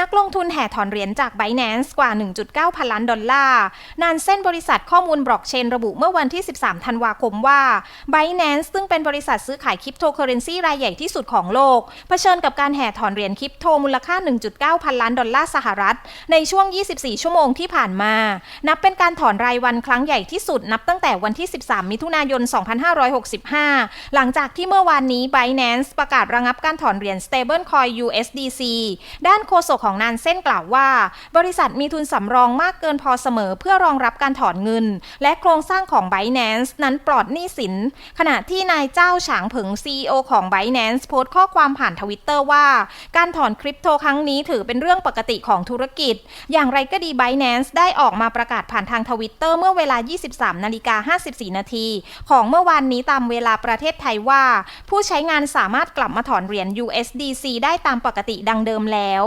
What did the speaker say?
นักลงทุนแห่ถอนเหรียญจาก Binance กว่า 1.9 พันล้านดอลลาร์ นานเส้นบริษัทข้อมูลบล็อกเชนระบุเมื่อวันที่ 13 ธันวาคมว่า Binance ซึ่งเป็นบริษัทซื้อขายคริปโตเคอเรนซีรายใหญ่ที่สุดของโลก เผชิญกับการแห่ถอนเหรียญคริปโตมูลค่า 1.9 พันล้านดอลลาร์สหรัฐ ในช่วง 24 ชั่วโมงที่ผ่านมา นับเป็นการถอนรายวันครั้งใหญ่ที่สุดนับตั้งแต่วันที่ 13 มิถุนายน 2565 หลังจากที่เมื่อวานนี้ Binance ประกาศระงับการถอนเหรียญ Stablecoin USDC ด้านโฆษกของนานเส้นกล่าวว่า บริษัทมีทุนสำรองมากเกินพอเสมอเพื่อรองรับการถอนเงิน และโครงสร้างของ Binance นั้นปลอดหนี้สิน ขณะที่นายเจ้าฉางเผิง CEO ของ Binance โพสต์ข้อความผ่านทวิตเตอร์ว่า การถอนคริปโตครั้งนี้ถือเป็นเรื่องปกติของธุรกิจ อย่างไรก็ดี Binance ได้ออกมาประกาศผ่านทางทวิตเตอร์เมื่อเวลา 23 นาฬิกา 54 นาทีของเมื่อวานนี้ตามเวลาประเทศไทยว่า ผู้ใช้งานสามารถกลับมาถอนเหรียญ USDC ได้ตามปกติดังเดิมแล้ว